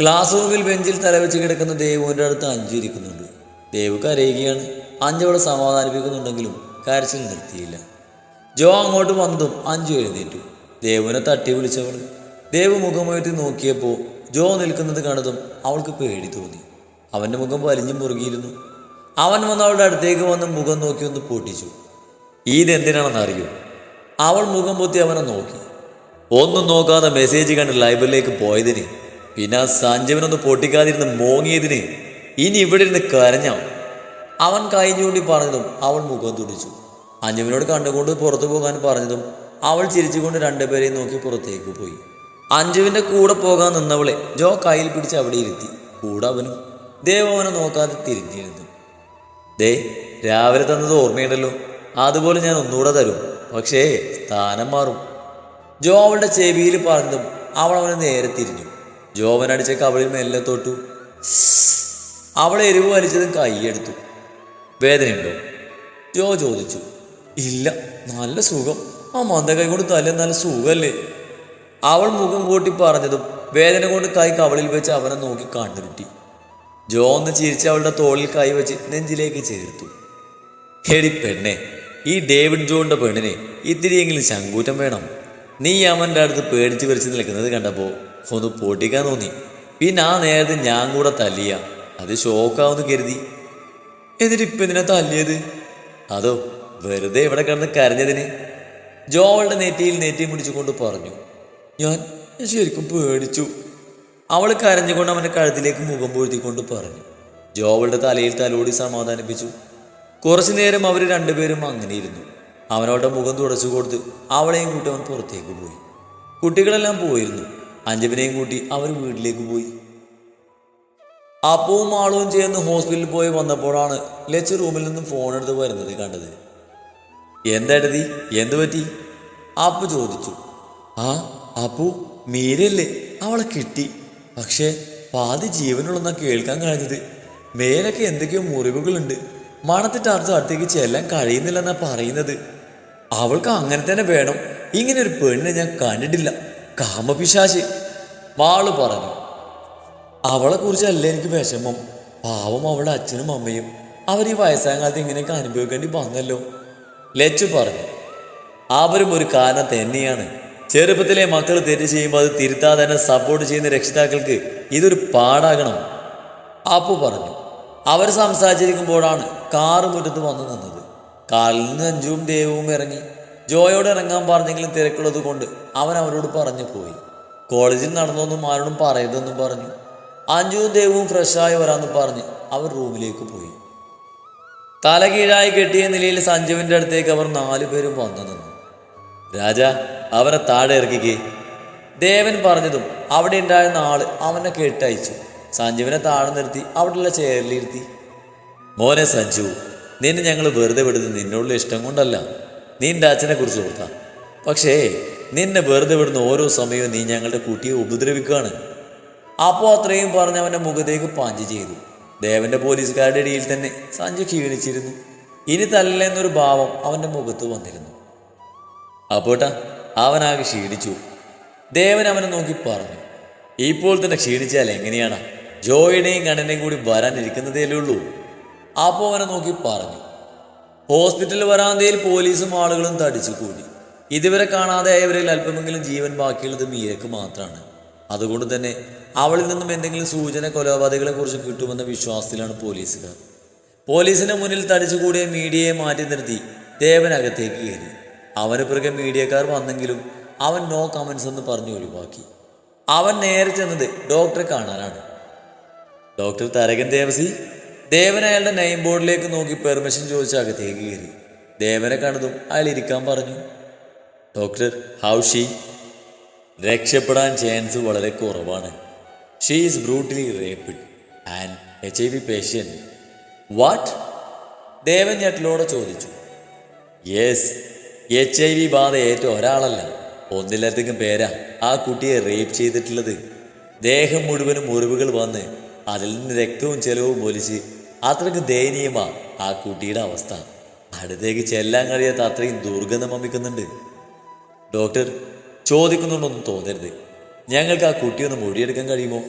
Class റൂമിൽ ബെഞ്ചിൽ തലവെച്ച് കിടക്കുന്ന ദേവുവിന്റെ അടുത്ത് അഞ്ചു ഇരിക്കുന്നുണ്ട്. ദേവ് കരയുകയാണ് അഞ്ചോട് സമാധാനിപ്പിക്കുന്നുണ്ടെങ്കിലും കരച്ചിൽ നിർത്തിയില്ല. ജോ അങ്ങോട്ട് വന്നതും അഞ്ചു എഴുന്നേറ്റു. ദേവുവിനെ തട്ടി വിളിച്ചവൾ. ദേവ് മുഖമുയർത്തി നോക്കിയപ്പോൾ ജോ നിൽക്കുന്നത് കണ്ടതും അവൾക്ക് പേടി തോന്നി. അവന്റെ മുഖം വലിഞ്ഞു മുറുകിയിരുന്നു. അവൻ വന്ന് അവളുടെ അടുത്തേക്ക് വന്ന് മുഖം നോക്കി ഒന്ന് പൊട്ടിച്ചു. ഇതെന്തിനാണെന്ന് അറിയൂ അവൾ മുഖം പൊത്തി അവനെ നോക്കി. ഒന്നും നോക്കാതെ മെസ്സേജ് കണ്ട് ലൈബ്രറിയിലേക്ക് പോയതിന് പിന്നെ ആ സഞ്ജീവനൊന്ന് പൊട്ടിക്കാതിരുന്ന് മോങ്ങിയതിന് ഇനി ഇവിടെ ഇരുന്ന് കരഞ്ഞാം അവൻ കഴിഞ്ഞുകൊണ്ടി പറഞ്ഞതും അവൾ മുഖം തുടിച്ചു. അഞ്ജുവിനോട് കണ്ടുകൊണ്ട് പുറത്തു പോകാൻ പറഞ്ഞതും അവൾ ചിരിച്ചുകൊണ്ട് രണ്ടുപേരെയും നോക്കി പുറത്തേക്ക് പോയി. അഞ്ജുവിന്റെ കൂടെ പോകാൻ നിന്നവളെ ജോ കയ്യിൽ പിടിച്ച് അവിടെ ഇരുത്തി. കൂടെ അവനും. ദേവ് അവനെ നോക്കാതെ തിരിഞ്ഞിരുന്നു. ദേ രാവിലെ തന്നത് ഓർമ്മയുണ്ടല്ലോ. അതുപോലെ ഞാൻ ഒന്നുകൂടെ തരും. പക്ഷേ സ്ഥാനം മാറും. ജോ അവളുടെ ചെവിയിൽ പറഞ്ഞതും അവൾ അവനെ നേരെ തിരിഞ്ഞു. ജോ അടിച്ച കവളിൽ മെല്ലെ തൊട്ടു അവളെ എരിവ് വലിച്ചതും കൈയെടുത്തു. വേദനയുണ്ടോ? ജോ ചോദിച്ചു. ഇല്ല നല്ല സുഖം. ആ മന്ത കൈ കൊണ്ട് തല്ല നല്ല സുഖമല്ലേ അവൾ മുഖം കൂട്ടി പറഞ്ഞതും വേദന കൊണ്ട് കൈ കവളിൽ വെച്ച് അവനെ നോക്കി കണ്ടുകിട്ടി ജോ ഒന്ന് ചിരിച്ച് അവളുടെ തോളിൽ കൈ വെച്ച് നെഞ്ചിലേക്ക് ചേർത്തു. എടി പെണ്ണെ ഈ ഡേവിഡ് ജോണിന്റെ പെണ്ണിനെ ഇത്തിരിയെങ്കിലും ശങ്കൂറ്റം വേണം. നീ അവന്റെ അടുത്ത് പേടിച്ച് വരച്ച് നിൽക്കുന്നത് കണ്ടപ്പോൾ ഒന്ന് പൊട്ടിക്കാൻ തോന്നി. പിന്നെ ആ നേരത്തെ ഞാൻ കൂടെ തല്ലിയ. അത് ഷോക്കാവെന്ന് കരുതി. എന്നിട്ട് ഇപ്പം ഇതിനെ തല്ലിയത്? അതോ വെറുതെ ഇവിടെ കിടന്ന് കരഞ്ഞതിന്? ജോവളുടെ നെറ്റിയിൽ നെറ്റി മുടിച്ചുകൊണ്ട് പറഞ്ഞു. ഞാൻ ശരിക്കും പേടിച്ചു. അവൾ കരഞ്ഞുകൊണ്ട് അവന്റെ കഴുത്തിലേക്ക് മുഖം പൊഴുത്തിക്കൊണ്ട് പറഞ്ഞു. ജോവളുടെ തലയിൽ തലോടി സമാധാനിപ്പിച്ചു. കുറച്ചു നേരം അവർ രണ്ടുപേരും അങ്ങനെ ഇരുന്നു. അവനവളുടെ മുഖം തുടച്ചു കൊടുത്ത് അവളെയും കൂട്ടി അവൻ പുറത്തേക്ക് പോയി. കുട്ടികളെല്ലാം പോയിരുന്നു. അഞ്ജവിനെയും കൂട്ടി അവർ വീട്ടിലേക്ക് പോയി. അപ്പവും ആളവും ചേർന്ന് ഹോസ്പിറ്റലിൽ പോയി വന്നപ്പോഴാണ് ലച്ച് റൂമിൽ നിന്നും ഫോൺ എടുത്ത് വരുന്നത് കണ്ടത്. എന്താടതി എന്തു പറ്റി? അപ്പു ചോദിച്ചു. ആ അപ്പു മീരല്ലേ അവളെ കിട്ടി. പക്ഷേ പാതി ജീവനുള്ളെന്നാ കേൾക്കാൻ കഴിഞ്ഞത്. മേലൊക്കെ എന്തൊക്കെയോ മുറിവുകളുണ്ട്. മണത്തിട്ട് അടുത്ത് അടുത്തേക്ക് ചെല്ലാൻ കഴിയുന്നില്ലെന്നാ പറയുന്നത്. അവൾക്ക് അങ്ങനെ തന്നെ വേണം. ഇങ്ങനെ ഒരു പെണ്ണിനെ ഞാൻ കണ്ടിട്ടില്ല. കാമപിശാശ് വാൾ പറഞ്ഞു. അവളെ കുറിച്ചല്ല എനിക്ക് വിഷമം. പാവം അവളുടെ അച്ഛനും അമ്മയും. അവർ ഈ വയസ്സായ കാലത്ത് ഇങ്ങനെയൊക്കെ അനുഭവിക്കേണ്ടി വന്നല്ലോ. ലച്ചു പറഞ്ഞു. അവരും ഒരു കാരണം തന്നെയാണ്. ചെറുപ്പത്തിലെ മക്കൾ തെറ്റ് ചെയ്യുമ്പോൾ അത് തിരുത്താതെ തന്നെ സപ്പോർട്ട് ചെയ്യുന്ന രക്ഷിതാക്കൾക്ക് ഇതൊരു പാടാകണം. അപ്പു പറഞ്ഞു. അവർ സംസാരിച്ചിരിക്കുമ്പോഴാണ് കാറ് മുറ്റത്ത് വന്നു നിന്നത്. കാലിൽ നിന്ന് അഞ്ചുവും ദേവവും ഇറങ്ങി. ജോയോട് ഇറങ്ങാൻ പറഞ്ഞെങ്കിലും തിരക്കുള്ളത് കൊണ്ട് അവൻ അവരോട് പറഞ്ഞു പോയി. കോളേജിൽ നടന്നൊന്നും ആരോടും പറയരുതെന്നും പറഞ്ഞു. അഞ്ജുവും ദേവും ഫ്രഷായി വരാമെന്ന് പറഞ്ഞ് അവർ റൂമിലേക്ക് പോയി. തലകീഴായി കെട്ടിയ നിലയിൽ സഞ്ജുവിന്റെ അടുത്തേക്ക് അവർ നാലുപേരും വന്നു നിന്നു. രാജ അവനെ താഴെ ഇറക്കിക്കേ. ദേവൻ പറഞ്ഞതും അവിടെ ഉണ്ടായിരുന്ന ആൾ അവനെ കെട്ടയച്ചു. സഞ്ജുവിനെ താഴെ നിർത്തി അവിടെയുള്ള ചെയറിലിരുത്തി മോനെ സഞ്ജു നിന്നെ ഞങ്ങൾ വെറുതെ വിടുന്നത് നിന്നോടുള്ള ഇഷ്ടം കൊണ്ടല്ല. നിന്റെ അച്ഛനെ കുറിച്ച് ഓർത്താ. പക്ഷേ നിന്നെ വെറുതെ വിടുന്ന ഓരോ സമയവും നീ ഞങ്ങളുടെ കുട്ടിയെ ഉപദ്രവിക്കുകയാണ്. അപ്പോൾ അത്രയും പറഞ്ഞ് അവന്റെ മുഖത്തേക്ക് പാഞ്ച് ചെയ്തു. ദേവന്റെ പോലീസുകാരുടെ ഇടയിൽ തന്നെ സഞ്ജു ക്ഷീണിച്ചിരുന്നു. ഇനി തല്ലെന്നൊരു ഭാവം അവന്റെ മുഖത്ത് വന്നിരുന്നു. അപ്പോട്ടാ അവനാകെ ക്ഷീണിച്ചു. ദേവൻ അവനെ നോക്കി പറഞ്ഞു ഇപ്പോൾ തന്നെ ക്ഷീണിച്ചാൽ എങ്ങനെയാണ്? ജോയുടെയും കണ്ണനെയും കൂടി വരാനിരിക്കുന്നതേ ഉള്ളൂ അപ്പോൾ അവനെ നോക്കി പറഞ്ഞു ഹോസ്പിറ്റൽ വരാന്തയിൽ പോലീസും ആളുകളും തടിച്ചു കൂടി. ഇതുവരെ കാണാതെ ആയവരിൽ അല്പമെങ്കിലും ജീവൻ ബാക്കിയുള്ളത് മീരക്ക് മാത്രമാണ്. അതുകൊണ്ട് തന്നെ അവളിൽ നിന്നും എന്തെങ്കിലും സൂചന കൊലപാതകളെ കുറിച്ച് കിട്ടുമെന്ന വിശ്വാസത്തിലാണ് പോലീസുകാർ. പോലീസിന്റെ മുന്നിൽ തടിച്ചുകൂടിയ മീഡിയയെ മാറ്റി നിർത്തി ദേവനകത്തേക്ക് കയറി. അവന് പിറകെ മീഡിയക്കാർ വന്നെങ്കിലും അവൻ നോ കമൻസ് എന്ന് പറഞ്ഞു ഒഴിവാക്കി. അവൻ നേരെ ചെന്നത് ഡോക്ടറെ കാണാനാണ്. ഡോക്ടർ തരകൻ ദേവസി ദേവൻ അയാളുടെ നെയിം ബോർഡിലേക്ക് നോക്കി പെർമിഷൻ ചോദിച്ച് അകത്തേക്ക് കയറി. ദേവനെ കണ്ടതും അയാൾ ഇരിക്കാൻ പറഞ്ഞു. ഡോക്ടർ ഹൗ ഷീ രക്ഷപ്പെടാൻ ചാൻസ് വളരെ കുറവാണ്. She is brutally raped and H I V patient what Devan ഞെട്ടലോടെ ചോദിച്ചു. യെസ് എച്ച് ഐ വി ബാധ ഏറ്റ ഒരാളല്ല. ഒന്നിലധികം പേരാ ആ കുട്ടിയെ റേപ്പ് ചെയ്തിട്ടുള്ളത്. ദേഹം മുഴുവനും മുറിവുകൾ വന്ന് അതിൽ നിന്ന് രക്തവും ചെലവും ഒലിച്ച് അത്രയ്ക്ക് ദയനീയമാ ആ കുട്ടിയുടെ അവസ്ഥ. അടുത്തേക്ക് ചെല്ലാൻ കഴിയാത്ത അത്രയും ദുർഗന്ധം വമിക്കുന്നുണ്ട്. ഡോക്ടർ ചോദിക്കുന്നുണ്ടൊന്നും തോന്നരുത്. ഞങ്ങൾക്ക് ആ കുട്ടിയൊന്ന് മൊഴിയെടുക്കാൻ കഴിയുമോ?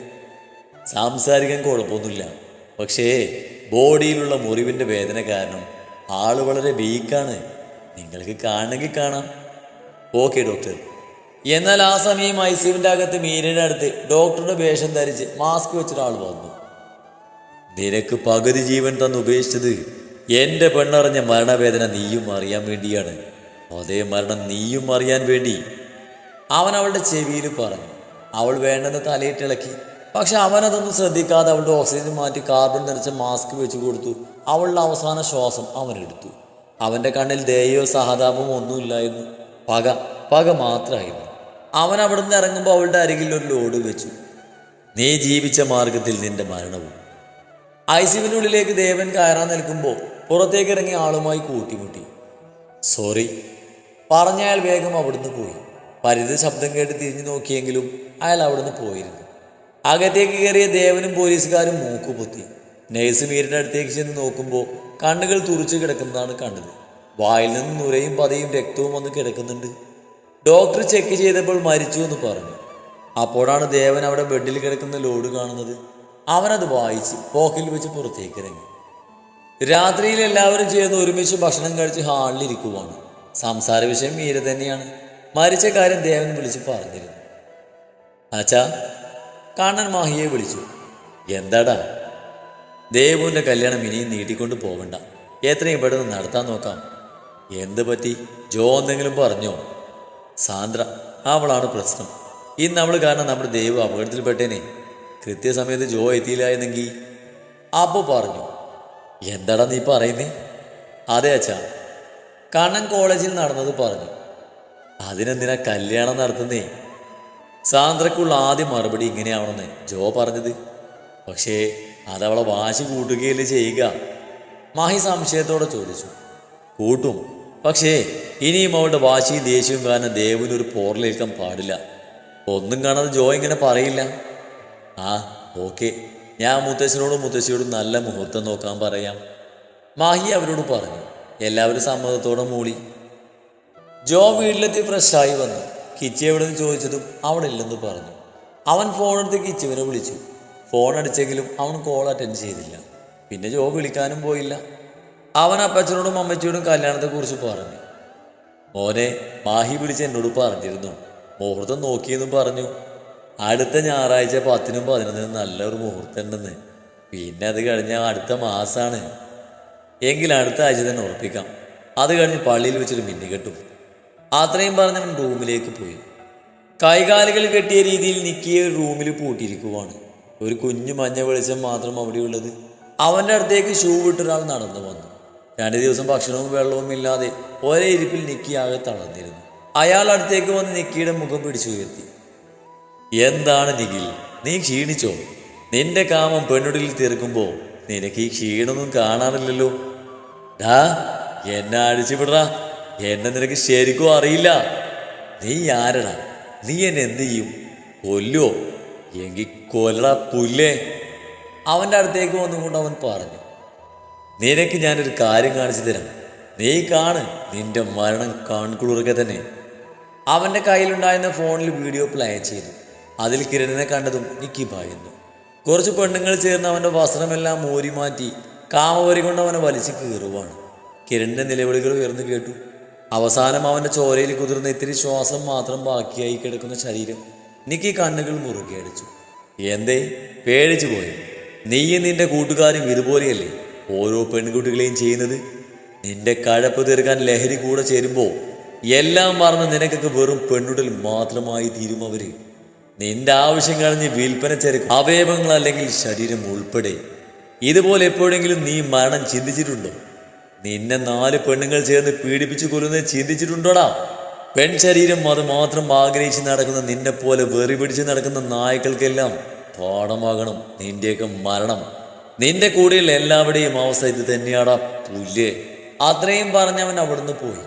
സംസാരിക്കാൻ കുഴപ്പമൊന്നുമില്ല. പക്ഷേ ബോഡിയിലുള്ള മുറിവിന്റെ വേദന കാരണം ആൾ വളരെ വീക്കാണ്. നിങ്ങൾക്ക് കാണണമെങ്കിൽ കാണാം. Okay doctor. എന്നാൽ ആ സമയം ഐ സിയുവിന്റെ അകത്ത് മീരയുടെ അടുത്ത് ഡോക്ടറുടെ വേഷം ധരിച്ച് മാസ്ക് വെച്ചൊരാൾ വന്നു. നിനക്ക് പകുതി ജീവൻ തന്ന് ഉപേക്ഷിച്ചത് എന്റെ പെണ്ണറിഞ്ഞ മരണവേദന നീയും അറിയാൻ വേണ്ടിയാണ്. അതേ മരണം നീയും അറിയാൻ വേണ്ടി. അവൻ അവളുടെ ചെവിയിൽ പറഞ്ഞു. അവൾ വേണ്ടെന്ന് തലയിട്ടിളക്കി പക്ഷെ അവനതൊന്നും ശ്രദ്ധിക്കാതെ അവളുടെ ഓക്സിജൻ മാറ്റി കാർബൺ നിറച്ച മാസ്ക് വെച്ചു കൊടുത്തു. അവളുടെ അവസാന ശ്വാസം അവനെടുത്തു അവന്റെ കണ്ണിൽ ദയോ സഹതാപമോ ഒന്നുമില്ലായിരുന്നു. പക പക മാത്രമായിരുന്നു. അവൻ അവിടുന്ന് ഇറങ്ങുമ്പോൾ അവളുടെ അരികിൽ ഒരു ലോഡ് വെച്ചു. നീ ജീവിച്ച മാർഗത്തിൽ നിന്റെ മരണവും ഐസിവിനുള്ളിലേക്ക് ദേവൻ കയറാൻ നിൽക്കുമ്പോൾ പുറത്തേക്ക് ഇറങ്ങിയ ആളുമായി കൂട്ടിമുട്ടി. സോറി പറഞ്ഞ അയാൾ വേഗം അവിടുന്ന് പോയി. പരിത ശബ്ദം കേട്ട് തിരിഞ്ഞു നോക്കിയെങ്കിലും അയാൾ അവിടുന്ന് പോയിരുന്നു. അകത്തേക്ക് കയറിയ ദേവനും പോലീസുകാരും മൂക്കുപൊത്തി. നേഴ്സ് മീരിന്റെ അടുത്തേക്ക് ചെന്ന് നോക്കുമ്പോൾ കണ്ണുകൾ തുറിച്ചു കിടക്കുന്നതാണ് കണ്ടത്. വായിൽ നിന്ന് നുരയും പതയും രക്തവും വന്ന് കിടക്കുന്നുണ്ട്. ഡോക്ടർ ചെക്ക് ചെയ്തപ്പോൾ മരിച്ചു എന്ന് പറഞ്ഞു. അപ്പോഴാണ് ദേവൻ അവിടെ ബെഡിൽ കിടക്കുന്ന ലോഡ് കാണുന്നത്. അവനത് വായിച്ച് പോക്കിൽ വെച്ച് പുറത്തേക്ക് ഇറങ്ങി. രാത്രിയിൽ എല്ലാവരും ചേർന്ന് ഒരുമിച്ച് ഭക്ഷണം കഴിച്ച് ഹാളിലിരിക്കുവാണ് സംസാര വിഷയം മീര തന്നെയാണ്. മരിച്ച കാര്യം ദേവൻ വിളിച്ച് പറഞ്ഞിരുന്നു. അച്ഛാ കണ്ണൻ മാഹിയെ വിളിച്ചു. എന്താടാ? ദേവുവിന്റെ കല്യാണം ഇനിയും നീട്ടിക്കൊണ്ട് പോകണ്ട എത്രയും പെട്ടെന്ന് നടത്താൻ നോക്കാം. എന്ത് പറ്റി? ജോ എന്തെങ്കിലും പറഞ്ഞോ? സാന്ദ്ര അവളാണ് പ്രശ്നം. ഇന്ന് അവൾ കാരണം നമ്മുടെ ദേവ് അപകടത്തിൽപ്പെട്ടേനെ. കൃത്യസമയത്ത് ജോ എത്തിയില്ലായിരുന്നെങ്കിൽ അപ്പോൾ പറഞ്ഞു. എന്താടാ നീ പറയുന്നേ? അതെ അച്ഛാ. കണ്ണൻ കോളേജിൽ നടന്നത് പറഞ്ഞു. അതിനെന്തിനാ കല്യാണം നടത്തുന്നേ? സാന്ദ്രക്കുള്ള ആദ്യ മറുപടി ഇങ്ങനെയാവണമെന്ന് ജോ പറഞ്ഞത്. പക്ഷേ അതവളെ വാശി കൂട്ടുകയല്ലേ ചെയ്യുക? മാഹി സംശയത്തോടെ ചോദിച്ചു. കൂട്ടും. പക്ഷേ ഇനിയും അവളുടെ വാശിയും ദേഷ്യവും കാരണം ദേവിനൊരു പോറലേൽക്കാൻ പാടില്ല. ഒന്നും കാണാതെ ജോ ഇങ്ങനെ പറയില്ല. ആ ഓക്കെ. ഞാൻ മുത്തശ്ശനോടും മുത്തശ്ശിയോടും നല്ല മുഹൂർത്തം നോക്കാൻ പറയാം. മാഹി അവരോട് പറഞ്ഞു. എല്ലാവരും സമ്മതത്തോടെ മൂളി. ജോ വീട്ടിലെത്തി ഫ്രഷായി വന്നു. കിച്ചി എവിടെ നിന്ന് ചോദിച്ചതും അവിടെ ഇല്ലെന്ന് പറഞ്ഞു. അവൻ ഫോണെടുത്ത് കിച്ചുവിനെ വിളിച്ചു. ഫോൺ അടിച്ചെങ്കിലും അവൻ കോൾ അറ്റൻഡ് ചെയ്തില്ല. പിന്നെ ജോ വിളിക്കാനും പോയില്ല. അവൻ അപ്പച്ചനോടും അമ്മച്ചിയോടും കല്യാണത്തെക്കുറിച്ച് പറഞ്ഞു. മോനെ മാഹി വിളിച്ച് എന്നോട് പറഞ്ഞിരുന്നു. മുഹൂർത്തം നോക്കിയെന്നും പറഞ്ഞു. അടുത്ത ഞായറാഴ്ച പത്തിനും പതിനൊന്നിനും നല്ലൊരു മുഹൂർത്തം ഉണ്ടെന്ന് പിന്നെ അത് കഴിഞ്ഞ അടുത്ത മാസമാണ് എങ്കിൽ അടുത്ത ആഴ്ച തന്നെ ഉറപ്പിക്കാം. അത് കഴിഞ്ഞ് പള്ളിയിൽ വെച്ചൊരു മിന്നി കെട്ടും. അത്രയും പറഞ്ഞവൻ റൂമിലേക്ക് പോയി. കൈകാലുകൾ കെട്ടിയ രീതിയിൽ നിക്കിയ ഒരു റൂമിൽ പൂട്ടിയിരിക്കുവാണ്. ഒരു കുഞ്ഞു മഞ്ഞ വെളിച്ചം മാത്രം അവിടെയുള്ളത്. അവന്റെ അടുത്തേക്ക് ഷൂ വിട്ടൊരാൾ നടന്നു വന്നു. രണ്ട് ദിവസം ഭക്ഷണവും വെള്ളവും ഇല്ലാതെ ഒരേ ഇരിപ്പിൽ നിക്കി ആകെ തളർന്നിരുന്നു. അയാൾ അടുത്തേക്ക് വന്ന് നിക്കിയുടെ മുഖം പിടിച്ചു ഉയർത്തി എന്താണ് നിഖിൽ? നീ ക്ഷീണിച്ചോ? നിന്റെ കാമം പെണ്ണുടിൽ തീർക്കുമ്പോ നിനക്ക് ഈ ക്ഷീണമൊന്നും കാണാറില്ലല്ലോ. ഡാ എന്നെ അടിച്ചു വിടറാ എന്നെ നിനക്ക് ശരിക്കും അറിയില്ല. നീ ആരടാ? നീ എന്നെ എന്ത് ചെയ്യും? കൊല്ലോ എങ്കിൽ കൊല്ല പുല്ലേ. അവന്റെ അടുത്തേക്ക് വന്നുകൊണ്ട് അവൻ പറഞ്ഞു നിനക്ക് ഞാനൊരു കാര്യം കാണിച്ചു തരാം. നീ കാണ് നിന്റെ മരണം കാൺകുളിർക്കെ തന്നെ. അവന്റെ കയ്യിലുണ്ടായിരുന്ന ഫോണിൽ വീഡിയോ പ്ലേ ചെയ്തു. അതിൽ കിരണിനെ കണ്ടതും നിക്കി പായുന്നു. കുറച്ച് പെണ്ണുങ്ങൾ ചേർന്ന് അവന്റെ വസ്ത്രമെല്ലാം മോരി മാറ്റി കാമവരി കൊണ്ട് അവനെ വലിച്ചു കീറുവാണ്. കിരണിന്റെ നിലവിളികൾ ഉയർന്നു കേട്ടു. അവസാനം അവന്റെ ചോരയിൽ കുതിർന്ന ഇത്തിരി ശ്വാസം മാത്രം ബാക്കിയായി കിടക്കുന്ന ശരീരം നിക്കി കണ്ണുകൾ മുറുകെ അടിച്ചു. എന്തേ? പേടിച്ചു പോയി? നീയും നിന്റെ കൂട്ടുകാരും ഇതുപോലെയല്ലേ ഓരോ പെൺകുട്ടികളെയും ചെയ്യുന്നത്? നിന്റെ കഴപ്പ് തീർക്കാൻ ലഹരി കൂടെ ചേരുമ്പോൾ എല്ലാം മറന്ന് നിനക്കൊക്കെ വെറും പെണ്ണുടൽ മാത്രമായി തീരും നിന്റെ ആവശ്യം കഴിഞ്ഞ് വിൽപ്പന ചേർക്കും അവയവങ്ങൾ അല്ലെങ്കിൽ ശരീരം ഉൾപ്പെടെ. ഇതുപോലെ എപ്പോഴെങ്കിലും നീ മരണം ചിന്തിച്ചിട്ടുണ്ടോ? നിന്നെ നാല് പെണ്ണുങ്ങൾ ചേർന്ന് പീഡിപ്പിച്ചു കൊല്ലുന്നത് ചിന്തിച്ചിട്ടുണ്ടോടാ? പെൺ ശരീരം അത് മാത്രം ആഗ്രഹിച്ച് നടക്കുന്ന നിന്നെ പോലെ വെറി പിടിച്ച് നടക്കുന്ന നായ്ക്കൾക്കെല്ലാം പാഠമാകണം നിന്റെയൊക്കെ മരണം. നിന്റെ കൂടെയുള്ള എല്ലാവരുടെയും അവസ്ഥ ഇത് തന്നെയാടാ പുല്ല്. അത്രയും പറഞ്ഞവൻ അവിടുന്ന് പോയി.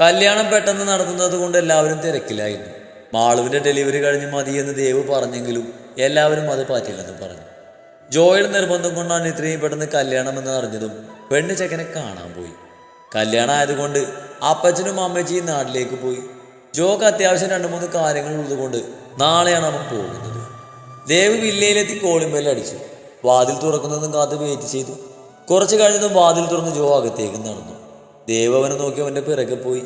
കല്യാണം പെട്ടെന്ന് നടത്തുന്നത് കൊണ്ട് എല്ലാവരും തിരക്കിലായിരുന്നു. മാളുവിന്റെ ഡെലിവറി കഴിഞ്ഞ് മതിയെന്ന് ദേവ് പറഞ്ഞെങ്കിലും എല്ലാവരും അത് പറ്റില്ലെന്ന് പറഞ്ഞു. ജോയുടെ നിർബന്ധം കൊണ്ടാണ് ഇത്രയും പെട്ടെന്ന് കല്യാണം എന്ന് അറിഞ്ഞതും പെണ്ണ് ചെക്കനെ കാണാൻ പോയി. കല്യാണം ആയതുകൊണ്ട് അപ്പച്ചനും അമ്മച്ചിയും നാട്ടിലേക്ക് പോയി. ജോക്ക് അത്യാവശ്യം രണ്ട് മൂന്ന് കാര്യങ്ങൾ ഉള്ളതുകൊണ്ട് നാളെയാണ് അവൻ പോകുന്നത്. ദേവ് വില്ലയിലെത്തി കോളിംബെൽ അടിച്ചു. വാതിൽ തുറക്കുന്നതും കാത്ത് വെയിറ്റ് ചെയ്തു. കുറച്ച് കഴിഞ്ഞതും വാതിൽ തുറന്ന് ജോ അകത്തേക്ക് നടന്നു. ദേവ് അവനെ നോക്കി അവന്റെ പിറകെ പോയി.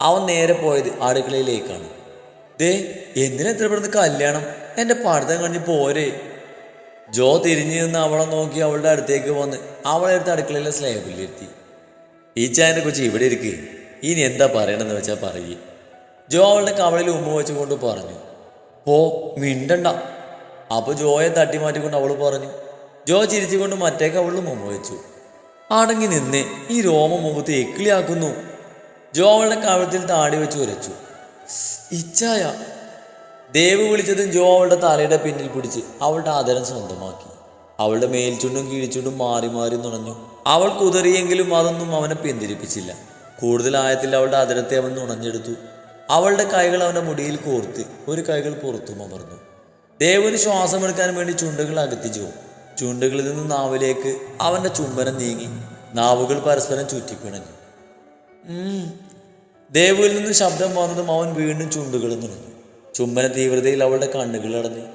അവൻ നേരെ പോയത് അടുക്കളയിലേക്കാണ്. ദേ എന്തിനാ ഇത്ര പെടുന്ന കല്യാണം? എന്റെ പഠിത്തം കഴിഞ്ഞ് പോരെ. ജോ തിരിഞ്ഞു നിന്ന് അവളെ നോക്കി അവളുടെ അടുത്തേക്ക് വന്ന് അവളെ അടുത്ത് അടുക്കളയിലെ സ്ലാബിലിരുത്തി ഈ ചായനെ കുറിച്ച് ഇവിടെ ഇരിക്ക്. ഇനി എന്താ പറയണമെന്ന് വെച്ചാൽ പറയേ. ജോ അവളുടെ കവളിൽ ഉമ്മ വെച്ചുകൊണ്ട് പറഞ്ഞു പോ മിണ്ടണ്ട. അപ്പൊ ജോയെ തട്ടി മാറ്റിക്കൊണ്ട് അവൾ പറഞ്ഞു ജോ ചിരിച്ചുകൊണ്ട് മറ്റേ കവളിലും ഉമ്മ വെച്ചു. അടങ്ങി നിന്ന് ഈ രോമ മുഖത്ത് എക്കിളിയാക്കുന്നു. ജോ അവളുടെ കവളത്തിൽ താടി വെച്ച് ഉരച്ചു. ഇച്ചായ ദേവ് വിളിച്ചതും ജോ അവളുടെ തലയുടെ പിന്നിൽ പിടിച്ച് അവളുടെ ആദരം സ്വന്തമാക്കി. അവളുടെ മേൽച്ചുണ്ടും കീഴ്ച്ചുണ്ടും മാറി മാറി നുണഞ്ഞു. അവൾ കുതറിയെങ്കിലും അതൊന്നും അവനെ പിന്തിരിപ്പിച്ചില്ല. കൂടുതൽ ആയത്തിൽ അവളുടെ ആദരത്തെ അവൻ നുണഞ്ഞെടുത്തു. അവളുടെ കൈകൾ അവന്റെ മുടിയിൽ കോർത്ത് ഒരു കൈകൾ പുറത്തും അമർന്നു. ദേവന് ശ്വാസമെടുക്കാൻ വേണ്ടി ചുണ്ടുകൾ അകത്തിച്ചു ചുണ്ടുകളിൽ നിന്ന് നാവിലേക്ക് അവന്റെ ചുംബനം നീങ്ങി. നാവുകൾ പരസ്പരം ചുറ്റിപ്പിണഞ്ഞു. ദേവുവിൽ നിന്ന് ശബ്ദം വന്നതും അവൻ വീണ്ടും ചുണ്ടുകൾ നിന്നു ചുംബന തീവ്രതയിൽ അവളുടെ കണ്ണുകൾ അടഞ്ഞു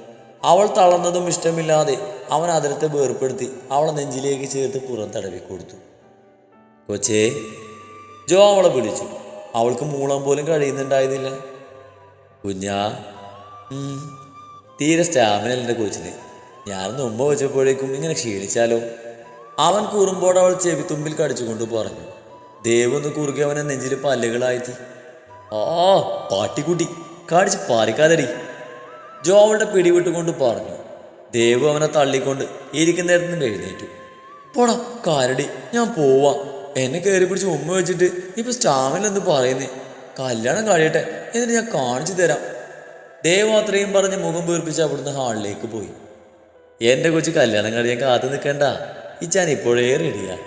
അവൾ തളർന്നതും ഇഷ്ടമില്ലാതെ അവൻ അതിരത്തെ വേർപ്പെടുത്തി അവളെ നെഞ്ചിലേക്ക് ചേർത്ത് പുറം തടവി കൊടുത്തു. കൊച്ചേ ജോ അവളെ വിളിച്ചു. അവൾക്ക് മൂളാൻ പോലും കഴിയുന്നുണ്ടായിരുന്നില്ല. കുഞ്ഞാ. തീരെ സ്റ്റാമിന എന്റെ കൊച്ചിന്. ഞാൻ മുമ്പ് വെച്ചപ്പോഴേക്കും ഇങ്ങനെ ക്ഷീണിച്ചാലോ? അവൻ കൂറുമ്പോൾ അവൾ ചെവിത്തുമ്പിൽ കടിച്ചുകൊണ്ട് പറഞ്ഞു. ദേവൊന്ന് കുറുകെ അവനെ നെഞ്ചിൽ പല്ലുകളായെത്തി ആ പാട്ടിക്കുട്ടി കാടിച്ച് പാറിക്കാതടി. ജോ അവളുടെ പിടിവിട്ടുകൊണ്ട് പറഞ്ഞു. ദേവ് അവനെ തള്ളിക്കൊണ്ട് ഇരിക്കുന്നിടത്ത് നിന്ന് എഴുന്നേറ്റു. പോടാ കാരടി ഞാൻ പോവാ. എന്നെ കയറി പിടിച്ച് ഉമ്മ വെച്ചിട്ട് ഇപ്പൊ സ്റ്റാമിൽ എന്ത് പറയുന്നേ? കല്യാണം കഴിയട്ടെ എന്നിട്ട് ഞാൻ കാണിച്ചു തരാം. ദേവ് അത്രയും പറഞ്ഞ് മുഖം വീർപ്പിച്ച് അവിടുന്ന് ഹാളിലേക്ക് പോയി. എന്റെ കൊച്ചു കല്യാണം കഴിയാൻ കാത്തു നിൽക്കണ്ട. ഇച്ചാൻ ഇപ്പോഴേ റെഡിയാ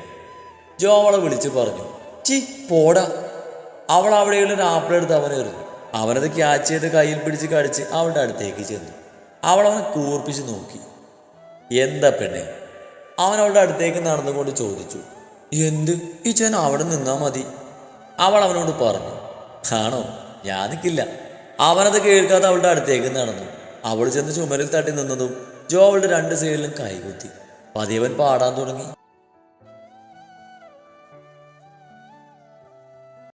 ജോ അവളെ വിളിച്ച് പറഞ്ഞു. ചി പോടാ. അവൾ അവിടെയുള്ള ഒരു ആപ്പിൾ എടുത്ത് അവനെ എറിഞ്ഞു. അവനത് ക്യാച്ച് ചെയ്ത് കയ്യിൽ പിടിച്ച് കടിച്ച് അവളുടെ അടുത്തേക്ക് ചെന്നു. അവൾ അവനെ കൂർപ്പിച്ച് നോക്കി. എന്താ പെണ്ണെ? അവൻ അവളുടെ അടുത്തേക്ക് നടന്നുകൊണ്ട് ചോദിച്ചു. എന്ത്? ഈ ചേൻ അവിടെ നിന്നാ മതി. അവൾ അവനോട് പറഞ്ഞു. ആണോ? ഞാൻ നിൽക്കില്ല അവനത് കേൾക്കാതെ അവളുടെ അടുത്തേക്ക് നടന്നു. അവൾ ചെന്ന് ചുമരിൽ തട്ടി നിന്നതും ജോ അവളുടെ രണ്ട് സൈഡിലും കൈകുത്തി പതിയവൻ പാടാൻ തുടങ്ങി.